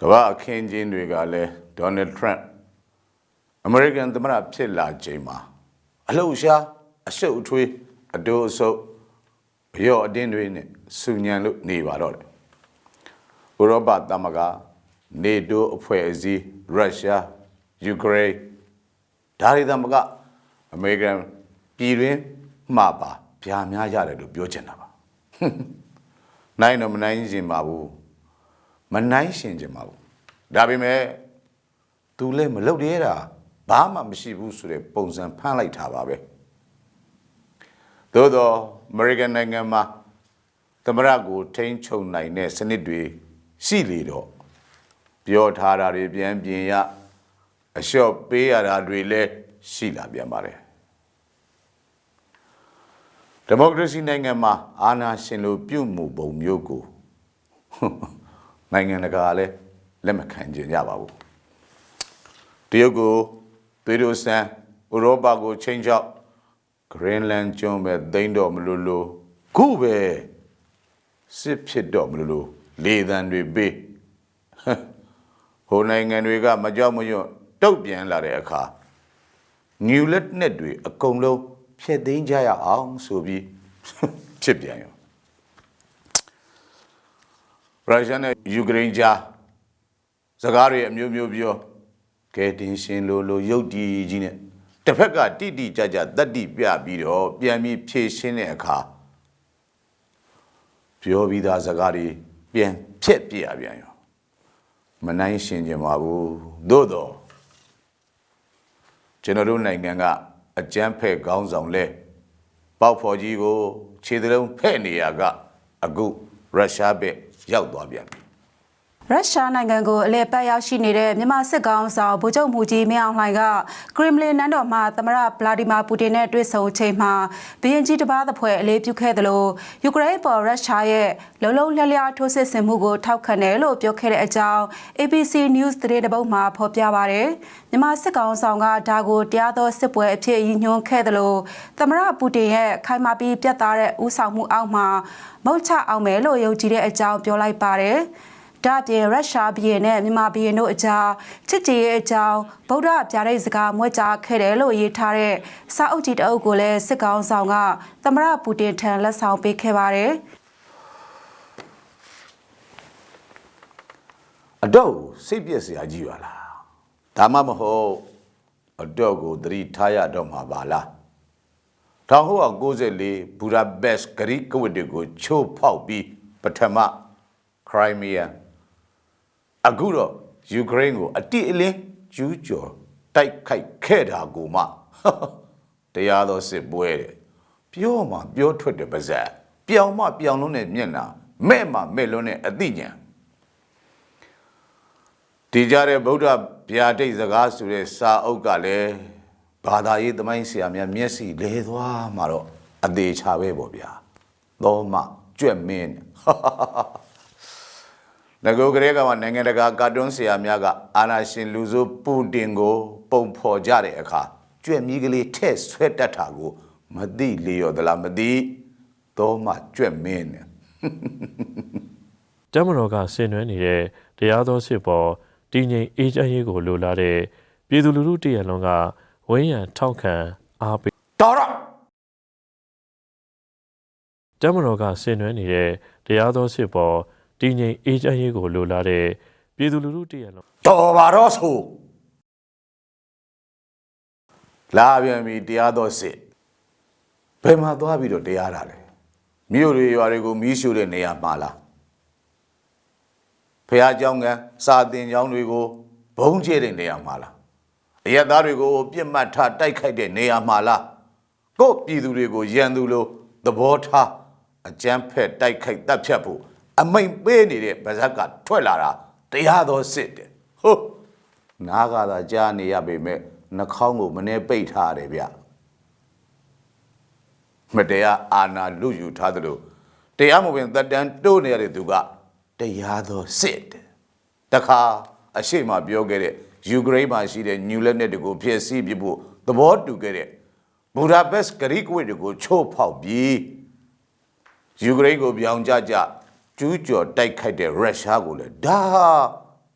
ကမ္ဘာအခင်းကျင်းတွေကလည်းဒေါ်နယ်ထရန့်အမေရိကန်သမ္မတဖြစ်လာချိန်မှာအလှူရှားအရှုပ်အထွေးအတိုးအဆုပ်အရော့အတင်းတွေနဲ့စူညံလို့နေပါတော့တယ်ဥရောပသမဂ္ဂနေတိုးအဖွဲ့အစည်းရုရှားယူကရိန်းဒါတွေသမဂ္ဂအမေရိကန်ပြည်တွင်းမှပါဗျာများရတယ်လို့ပြောချင်တာပါနိုင်တော့မနိုင်ရှင်ပါဘူး မနိုင်ရှင်ကြပါဘူးဒါပေမဲ့သူလည်းမလုပ်ရတာဘာမှမရှိဘူးဆိုတဲ့ပုံစံဖမ်းလိုက်တာပါပဲသို့တော့အမေရိကန်နိုင်ငံမှာသမရကိုထိန်းချုပ်နိုင်တဲ့စနစ်တွေရှိလေတော့ပြောထားတာတွေပြန်ပြင်ရအလျှော့ပေးရတာတွေလည်းရှိလာပြန်ပါတယ်ဒီမိုကရေစီနိုင်ငံမှာအာဏာရှင်လိုပြုမှုပုံမျိုးကို နိုင်ငံတကာလည်းလက်မခံကြကြပါဘူးတရုတ်ကိုသွေးတို့ဆန်းဥရောပကိုချင်းချောက်ဂရင်းလန်ကျွန်းပဲသိမ့်တော့မလို့လို့ခုပဲစစ်ဖြစ်တော့မလို့လို့လေသံတွေပေးဟိုနိုင်ငံတွေကမကြောက်မရွံ့တုတ်ပြန်လာတဲ့အခါညူလက်နဲ့တွေအကုန်လုံးဖျက်သိမ်းကြရအောင်ဆိုပြီးဖြစ်ပြန်ရော ရုရှားနဲ့ယူကရိန်းကြားစကားတွေအမျိုးမျိုးပြောကဲတင်ရှင်လိုလိုရုပ်တည်ကြီးနဲ့တစ်ဖက်ကတိတိကျကျတတ်တိပြပြီးတော့ပြန်ပြီးဖြည့်ရှင်းတဲ့အခါပြောပြီးသားစကားတွေပြန်ဖြက်ပြရပြန်ရောမနိုင်ရှင်ကြပါဘူးသို့တော့ကျွန်တော်တို့နိုင်ငံကအကြမ်းဖက်ခေါင်းဆောင်လဲပေါက်ဖော်ကြီးကိုခြေသလုံးဖဲ့နေရကအခုရုရှားဘက် ရောက်သွားပြန်ပြီ ရုရှားနိုင်ငံကိုအလဲပတ်ရောက်ရှိနေတဲ့မြန်မာစစ်ကောင်ဆောင်ဗိုလ်ချုပ်မှုကြီးမင်းအောင်လှိုင်ကကရင်မလင်နန်းတော်မှာသမရဗလာဒီမာပူတင်နဲ့တွေ့ဆုံချိန်မှာဘီယန်ကြီးတစ်ပါးသဖွယ်အလေးပြုခဲ့တယ်လို့ယူကရိန်းပေါ်ရုရှားရဲ့လုံလုံလျလျထိုးစစ်ဆင်မှုကိုထောက်ခံတယ်လို့ပြောခဲ့တဲ့အကြောင်း ABC News သတင်းတစ်ပုဒ်မှာဖော်ပြပါရယ်မြန်မာစစ်ကောင်ဆောင်ကဒါကိုတရားသောစစ်ပွဲအဖြစ်ရည်ညွှန်းခဲ့တယ်လို့သမရပူတင်ရဲ့ခိုင်မာပြီးပြတ်သားတဲ့ဥဆောင်မှုအောက်မှာမုတ်ချအောင်မယ်လို့ယုံကြည်တဲ့အကြောင်းပြောလိုက်ပါတယ် ဒါ့အပြင်ရုရှားဘီယန်နဲ့မြန်မာဘီယန်တို့အကြားချစ်ကြည်ရဲ့အကြောင်းဗုဒ္ဓဗျာဒိတ်စကားမွဲကြားခဲ့တယ်လို့ရေးထားတဲ့စာအုပ်ကြီးတအုပ်ကိုလည်းစစ်ကောင်ဆောင်ကသမရပူတင်ထံလက်ဆောင်ပေးခဲ့ပါတယ်အတော့ကိုစိတ်ပြည့်စရာကြီးပါလားဒါမှမဟုတ်အတော့ကိုသတိထားရတော့မှာပါလား1994ဘူဒါပက်စ်ဂရိကဝတ်တွေကိုချိုးဖောက်ပြီးပထမခရိုင်းမီးယား အခုတော့ယူကရိန်းကိုအတိအလင်းကျူးကျော်တိုက်ခိုက်ခဲ့တာကိုမှတရားတော်စစ်ပွဲတဲ့ပြောမှပြောထွက်တဲ့ပါဇက်ပြောင်မှပြောင်လုံးနဲ့မျက်နှာမဲ့မှမဲ့လုံးနဲ့အသိဉာဏ်ဒီကြတဲ့ဗုဒ္ဓဗျာဒိတ်စကားဆိုတဲ့စာအုပ်ကလည်းဘာသာရေးသမိုင်းဆရာများမျက်စိလဲသွားမှာတော့အသေးချပဲပေါ့ဗျာသောမကြွက်မင်း ငကိုကလေးကမှနိုင်ငံတကာကာတွန်းဆရာများကအာနာရှင်လူဆိုးပူတင်ကို ပုံဖော်ကြတဲ့အခါကြွက်မီးကလေးထဲ့ဆွဲတတ်တာကိုမသိလေရောသလားမသိသောမကြွက်မင်းနဲ့တမတော်ကဆင်နွှဲနေတဲ့တရားသောစစ်ပေါ်တည်ငြိမ်အေးချမ်းရေးကိုလိုလားတဲ့ပြည်သူလူထုတရလုံးကဝင်းရံထောက်ခံအားပေးတော်တော့တမတော်ကဆင်နွှဲနေတဲ့တရားသောစစ်ပေါ် တည်ငြိမ်အေးချမ်းရေးကိုလိုလားတဲ့ပြည်သူလူထုတရလုံး တော်ပါတော့ဆိုလာပြန်ပြီတရားတော်စစ်ဘယ်မှာသွားပြီးတော့တရားတာလဲမြို့တွေရွာတွေကိုမီးရှို့တဲ့နေရာမှာလားဖះเจ้าကစာတင်เจ้าတွေကိုဘုံကျဲတဲ့နေရာမှာလားအရက်သားတွေကိုပြစ်မှတ်ထားတိုက်ခိုက်တဲ့နေရာမှာလားကို့ပြည်သူတွေကိုရန်သူလိုသဘောထားအကြမ်းဖက်တိုက်ခိုက်တပ်ဖြတ်ဖို့ အမိန်ပေးနေတဲ့ဗဇက်ကထွက်လာတာတရားတော်စစ်တယ်ဟုတ်နားကသာကြားနေရပေမဲ့နှာခေါင်းကိုမနှဲပိတ်ထားရတယ်ဗျမတရားအာဏာလူယူထားသလိုတရားမဝင်သက်တမ်းတိုးနေရတဲ့သူကတရားတော်စစ်တယ်တခါအရှိမပြောခဲ့တဲ့ယူကရိန်းမှာရှိတဲ့ညူလက်နက်တွေကိုဖျက်ဆီးပြဖို့သဘောတူခဲ့တဲ့ဘူဒါပက်စ်ဂရိကဝိတ်တွေကိုချိုးဖောက်ပြီးယူကရိန်းကိုပြောင်းကြကြ ကျူးကျော်တိုက်ခိုက်တဲ့ရုရှားကိုလည်းဒါဟာ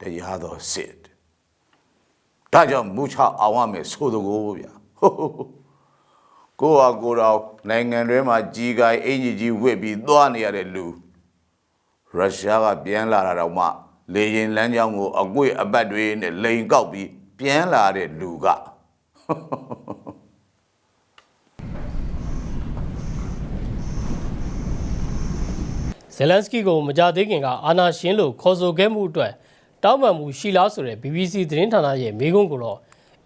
တရားတော်စစ်ဒါကြောင့်မူချအောင်ရမယ်ဆိုတကိုဗျာဟုတ်ဟုတ်ဟုတ်ကိုဟာကိုယ်တော်နိုင်ငံတွင်းမှာကြီးကိုင်အင်ကြီးကြီးဝစ်ပြီးသွားနေရတဲ့လူရုရှားကပြန်လာတာတော့မှလေရင်လမ်းကြောင်းကိုအကွေ့အပတ်တွေနဲ့လိန်ကောက်ပြီးပြန်လာတဲ့လူက ဇယ်လန်စကီကိုမကြသေးခင်ကအာနာရှင်လို့ခေါ်ဆိုခဲ့မှုအတွက်တောင်းပန်မှုရှိလားဆိုတဲ့ BBC သတင်းဌာနရဲ့မေးခွန်းကိုတော့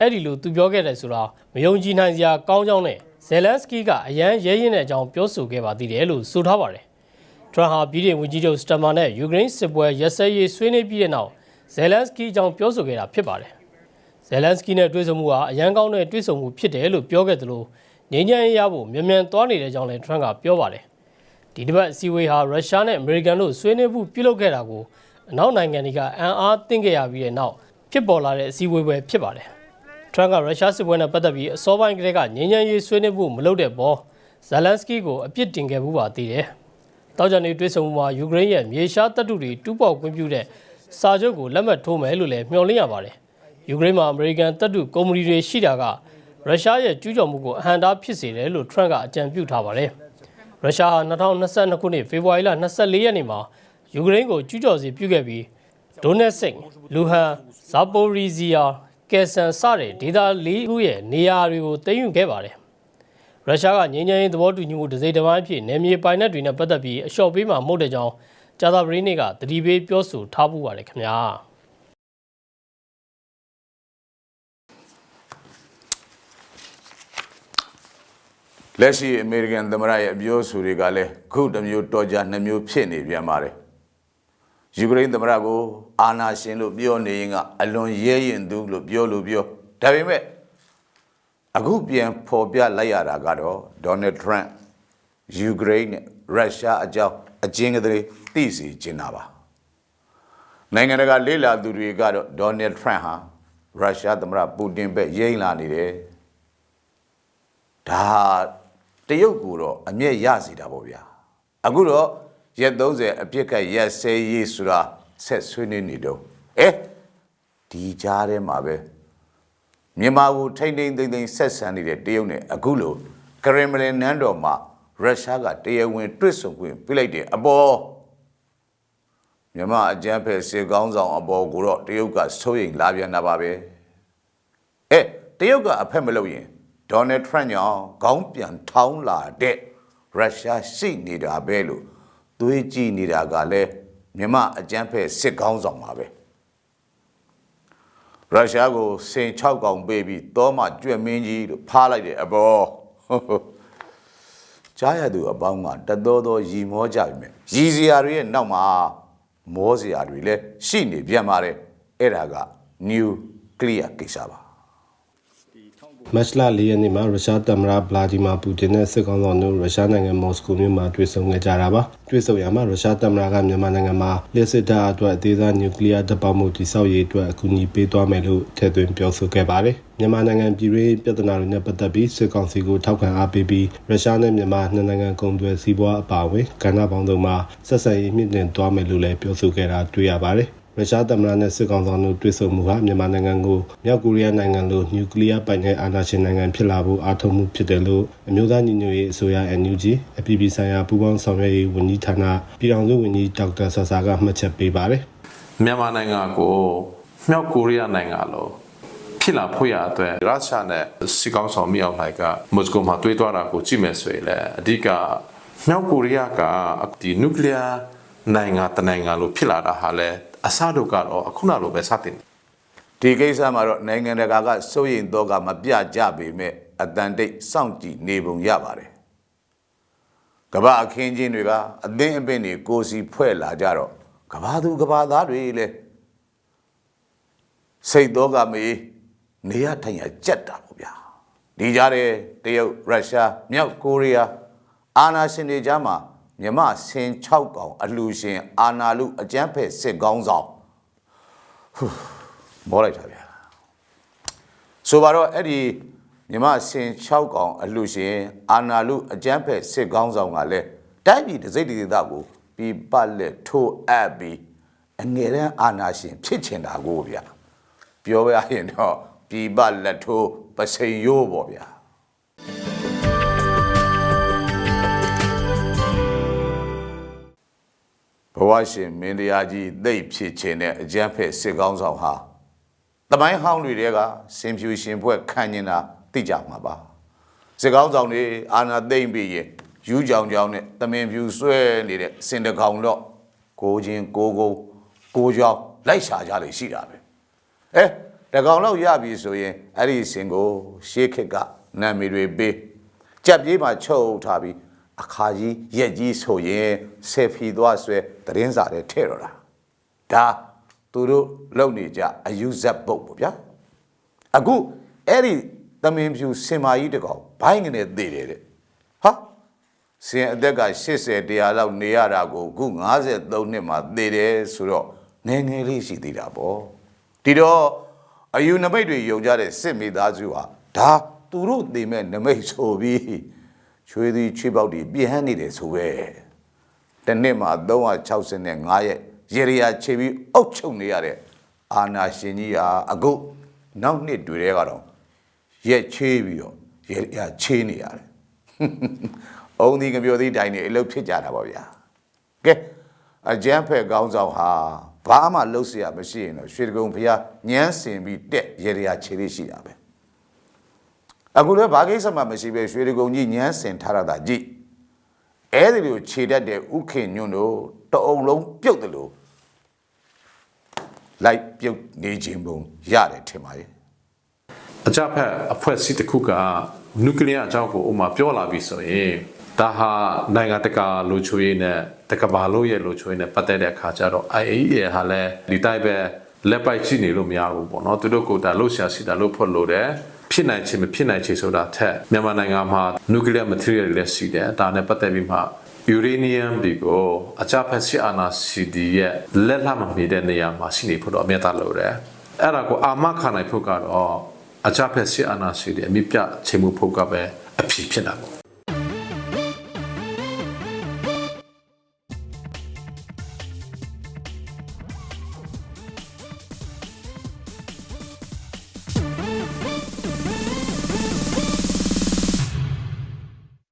အဲ့ဒီလိုသူပြောခဲ့တယ်ဆိုတာမယုံကြည်နိုင်စရာကောင်းကြောင်းနဲ့ဇယ်လန်စကီကအရန်ရဲရင်တဲ့အကြောင်းပြောဆိုခဲ့ပါသေးတယ်လို့ဆိုထားပါတယ်။ထရန့်ဟာပြည်ထောင်ဝန်ကြီးချုပ်စတမာနဲ့ယူကရိန်းစစ်ပွဲရက်စဲရေးဆွေးနွေးပြီးတဲ့နောက်ဇယ်လန်စကီအကြောင်းပြောဆိုခဲ့တာဖြစ်ပါတယ်။ဇယ်လန်စကီနဲ့တွေ့ဆုံမှုဟာအရန်ကောင်းတဲ့တွေ့ဆုံမှုဖြစ်တယ်လို့ပြောခဲ့သလိုငြိမ်းချမ်းရေးရဖို့မြန်မြန်သွားနေတဲ့အကြောင်းလည်းထရန့်ကပြောပါတယ်။ ဒီတစ်ပတ်အစည်းအဝေးဟာရုရှားနဲ့အမေရိကန်တို့ဆွေးနွေးမှုပြုလုပ်ခဲ့တာကိုအနောက်နိုင်ငံတွေကအံ့အားသင့်ခဲ့ရပြီးတဲ့နောက်ဖြစ်ပေါ်လာတဲ့အစည်းအဝေးပဲဖြစ်ပါတယ်။ထရန့်ကရုရှားစစ်ပွဲနဲ့ပတ်သက်ပြီးအစောပိုင်းကတည်းကငြိမ်းချမ်းရေးဆွေးနွေးမှုမလုပ်တဲ့ပေါ်ဇယ်လန်စကီကိုအပြစ်တင်ခဲ့မှုပါသေးတယ်။တောက်ကြနေတွေ့ဆုံမှုမှာယူကရိန်းရဲ့မြေရှားတပ်တုတွေတူးပေါက်ခွင့်ပြုတဲ့စာချုပ်ကိုလက်မှတ်ထိုးမယ်လို့လည်းမျှော်လင့်ရပါတယ်။ယူကရိန်းမှာအမေရိကန်တပ်တုကုမ္ပဏီတွေရှိတာကရုရှားရဲ့ကျူးကျော်မှုကိုအဟန့်အတားဖြစ်စေတယ်လို့ထရန့်ကအကြံပြုထားပါတယ်။ ရုရှားဟာ2022ခုနှစ်ဖေဖော်ဝါရီလ24ရက်နေ့မှာယူကရိန်းကိုကျူးကျော်စေပြုခဲ့ပြီးဒိုနက်ဆစ်လူဟန်ဇာပိုရီဇီယာကယ်ဆန်စတဲ့ဒေသလေးခုရဲ့နေရာတွေကိုသိမ်းယူခဲ့ပါတယ်။ရုရှားကငြိမ်းချမ်းရေးသဘောတူညီမှုတစ်စိတ်တစ်ပိုင်းအဖြစ်နယ်မြေပိုင်နက်တွေနဲ့ပတ်သက်ပြီးအလျှော့ပေးမှာမဟုတ်တဲ့ကြောင်းကြာသပတေးနေ့ကတတိပေးပြောဆိုထားပူပါတယ်ခင်ဗျာ လက်ရှိအမေရိကန်သမ္မတရဲ့အပြောဆိုတွေကလည်းခုတစ်မျိုးတော်ကြနှစ်မျိုးဖြစ်နေပြန်ပါတယ်ယူကရိန်းသမ္မတကိုအာနာရှင်လို့ပြောနေရင်ကအလွန်ရဲရင်သူလို့ပြောလို့ပြောဒါပေမဲ့အခုပြန်ဖော်ပြလိုက်ရတာကတော့ဒေါ်နယ်ထရန့်ယူကရိန်းနဲ့ရုရှားအကြောင်းအကျဉ်းကလေးသိစီကျင်တာပါနိုင်ငံတကာလေ့လာသူတွေကတော့ဒေါ်နယ်ထရန့်ဟာရုရှားသမ္မတပူတင်ဘက်ရိမ့်လာနေတယ်ဒါ တရုတ်ကိုတော့အမျက်ရစီတာပေါ့ဗျာအခုတော့ရက်30အပြစ်ကတ်ရက်ဆဲရေးဆိုတာဆက်ဆွေးနွေးနေတော့အဲဒီကြားထဲမှာပဲမြန်မာကိုထိမ့်ထိမ့်သိမ့်သိမ့်ဆက်ဆံနေတဲ့တရုတ်နဲ့အခုလိုကရင်မလင်နန်းတော်မှာရုရှားကတရားဝင်တွစ်ဆုံခွင့်ပြလိုက်တဲ့အပေါ်မြန်မာအကြမ်းဖက်စေကောင်းဆောင်အပေါ်ကိုတော့တရုတ်ကစိုးရိမ်လာပြန်တာပါပဲအဲတရုတ်ကအဖက်မလုပ်ရင် ဒေါ်နယ်ထရန့်ကြောင့်ခေါင်းပြန်ထောင်းလာတဲ့ရုရှားရှိနေတာပဲလို့သွေးကြည့်နေတာကလည်းမြမအကြမ်းဖက်စစ်ကောင်းဆောင်ပါပဲရုရှားကိုစင်6កောင်ပေးပြီးတောမှကြွက်မင်းကြီးလို့ဖားလိုက်တဲ့အပေါ်ကြားရသူအပေါင်းကတတော်တော်ရီမောကြပြီမဲ့ရီစရာတွေရဲ့နောက်မှာမောစရာတွေလည်းရှိနေပြန်ပါတယ်အဲ့ဒါက new clear ကိစ္စပါ မတ်လ၄ရက်နေ့မှာရုရှားသမ္မတဗလာဒီမာပူတင်နဲ့စစ်ကောင်ဆောင်တို့ရုရှားနိုင်ငံမော်စကိုမြို့မှာတွေ့ဆုံခဲ့ကြတာပါတွေ့ဆုံရမှာရုရှားသမ္မတကမြန်မာနိုင်ငံမှာလျှစ်စစ်တပ်အတွက်အသေးစားနျူကလ িয়ার တပ်ပေါင်းမှုတိစောက်ရေးအတွက်အကူအညီပေးသွားမယ်လို့ထည့်သွင်းပြောဆိုခဲ့ပါတယ်မြန်မာနိုင်ငံပြည်တွင်းပြဿနာတွေနဲ့ပတ်သက်ပြီးစစ်ကောင်စီကိုထောက်ခံအားပေးပြီးရုရှားနဲ့မြန်မာနှစ်နိုင်ငံကုန်သွယ်စီးပွားအပါအဝင်ကဏ္ဍပေါင်းစုံမှာဆက်ဆံရေးမြင့်တင်သွားမယ်လို့လည်းပြောဆိုခဲ့တာတွေ့ရပါတယ် ရုရှားသမ္မတနဲ့စစ်ကောင်ဆောင်တို့တွေ့ဆုံမှုဟာမြန်မာနိုင်ငံကိုမြောက်ကိုရီးယားနိုင်ငံလိုနျူကလ িয়ার ပိုင်တဲ့အာဏာရှင်နိုင်ငံဖြစ်လာဖို့အားထုတ်မှုဖြစ်တယ်လို့အမျိုးသားညီညွတ်ရေးအစိုးရ NUG အပြည်ပြည်ဆိုင်ရာပူးပေါင်းဆောင်ရွက်ရေးဝန်ကြီးဌာနပြည်ထောင်စုဝန်ကြီးဒေါက်တာဆာဆာကမှတ်ချက်ပေးပါတယ် မြန်မာနိုင်ငံကိုမြောက်ကိုရီးယားနိုင်ငံလို့ဖြစ်လာဖို့ရအတွက်ရုရှားနဲ့စီကောင်းဆောင်မြောက်လိုက်ကမော်စကိုမှာတွေးသွားတာကိုကြည့်မယ်ဆိုရင်လည်းအဓိကမြောက်ကိုရီးယားကဒီနျူကလ িয়ার နိုင်ငံတနိုင်ငံလို့ဖြစ်လာတာဟာလည်း အစတော့ကတော့အခုနလိုပဲစတင်ဒီကိစ္စမှာတော့နိုင်ငံတကာကစိုးရိမ်တော့ကမပြကြပေမဲ့အတန်တိတ်စောင့်ကြည့်နေပုံရပါတယ်ကမ္ဘာအခင်းချင်းတွေကအသင်းအပင်တွေကိုစီဖွဲ့လာကြတော့ကဘာသူကဘာသားတွေလေစိတ်တော့ကမေးနေရထိုင်ရကြက်တာပေါ့ဗျာဒီကြားတဲ့တရုတ်ရုရှားမြောက်ကိုရီးယားအာနာရှင်တွေကြားမှာ မြမဆင်6កောင်အလှူရှင်အာနာလူအကျန်းဖက်စစ်ကောင်းဆောင်မောလိုက်တာဗျာဆိုပါတော့အဲ့ဒီမြမဆင်6កောင်အလှရှင်အာနာလူအကျန်းဖက်စစ်ကောင်းဆောင်ကလည်းတိုင်းပြည်တစ်စိတ်တစ်ဒေသကိုပြီးပတ်လက်ထိုးအပ်ပြီးအငယ်တန်းအာနာရှင်ဖြစ်ချင်တာကိုဗျာပြောရရင်တော့ပြည်ပလက်ထိုးပစိန်ရိုးပေါ့ဗျာ ဘဝရှင်မင်းတရားကြီးသိပ်ဖြစ်ခြင်းနဲ့အကျန်းဖက်စစ်ကောင်းဆောင်ဟာတမိုင်းဟောင်းတွေတဲကစင်ဖြူရှင်ဘွဲ့ခံကျင်တာသိကြမှာပါစစ်ကောင်းဆောင်တွေအာနာသိမ့်ပြီးရင်ယူကြောင်ကြောင်နဲ့တမင်ဖြူဆွဲနေတဲ့စင်တကောင်တော့ကိုချင်းကိုကိုကိုကြောင်လိုက်ရှာကြလေရှိတာပဲအဲတကောင်တော့ရပြီဆိုရင်အဲ့ဒီစင်ကိုရှေးခက်ကနာမည်တွေပေးကြက်ပြေးမှာချုပ်ထားပြီး အခါကြီးရက်ကြီးဆိုရင်ဆယ်ဖီသွားဆွဲသတင်းစာတွေထည့်တော့တာဒါသူတို့လုံနေကြအယူဇက်ပုတ်ပေါ့ဗျာအခုအဲ့ဒီသမင်ဖြူစင်မာကြီးတကောင်ဘိုင်းကနေသေးတယ်တဲ့ဟာစင်အသက်က80တရားလောက်နေရတာကိုအခု53နှစ်မှသေတယ်ဆိုတော့ငယ်ငယ်လေးရှိသေးတာပေါ့ဒီတော့အယူနမိတ်တွေယုံကြတဲ့စစ်မိသားစုဟာဒါသူတို့သိမဲ့နမိတ်ဆိုပြီး ချွေးသည်ချွေးပေါက်တွေပြင်းဟန်းနေတယ်ဆိုပဲတစ်နှစ်မှာ365ရက်ရေရရာခြေပြီးအုပ်ချုပ်နေရတဲ့အာနာရှင်ကြီးဟာအခုနောက်နှစ်တွေတဲကတော့ရက်ချေးပြီးတော့ရေရရာချေးနေရတယ်။အုံဒီကပြောသည်တိုင်းနေအလုပ်ဖြစ်ကြတာပေါ့ဗျာ။ကဲအကျန်းဖက်ကောင်းဆောင်ဟာဘာမှလှုပ်เสียမရှိရင်တော့ရွှေတကုံဖျားညမ်းစင်ပြီးတက်ရေရရာခြေလေးရှိတာပဲ။ အခုလည်းဘာကိစ္စမှမရှိပဲရွှေတကုံကြီးညမ်းစင်ထားရတာကြည့်အဲ့ဒီလိုခြေတတ်တဲ့ဥခင်ညွန့်တို့တအုံလုံးပြုတ်တယ်လို့လိုက်ပြုတ်နေခြင်းပုံရတယ်ထင်ပါရဲ့အကြဖက်အဖွဲ့အစည်းတစ်ခုကနျူကလ িয়ার အကြောင်းကိုဥမာပြောလာပြီဆိုရင်ဒါဟာနိုင်ငံတကာလူချိုရေးနဲ့တကဘာလို့ရဲ့လူချိုရေးနဲ့ပတ်သက်တဲ့အခါကျတော့ IAEA ဟာလည်းဒီတိုက်ပဲလက်ပိုက်ကြည့်နေလို့မရဘူးပေါ့နော်သူတို့ကဒါလို့ရှာစီတာလို့ဖွင့်လို့တယ် ဖြစ်နိုင်ချင်မဖြစ်နိုင်ချေဆိုတာထက်မြန်မာနိုင်ငံမှာ nuclear material တွေလည်းရှိတယ်ဒါနဲ့ပတ်သက်ပြီးမှ uranium တွေကိုအကြဖက်စစ်အာဏာစီဒီရဲ့လက်လှမမီတဲ့နေရာမှာရှိနေဖို့တော့အမြတ်တလို့တယ်အဲ့ဒါကိုအာမခံနိုင်ဖို့ကတော့အကြဖက်စစ်အာဏာစီဒီအမြင့်ပြချိန်မှုဖို့ကပဲအဖြစ်ဖြစ်တာပေါ့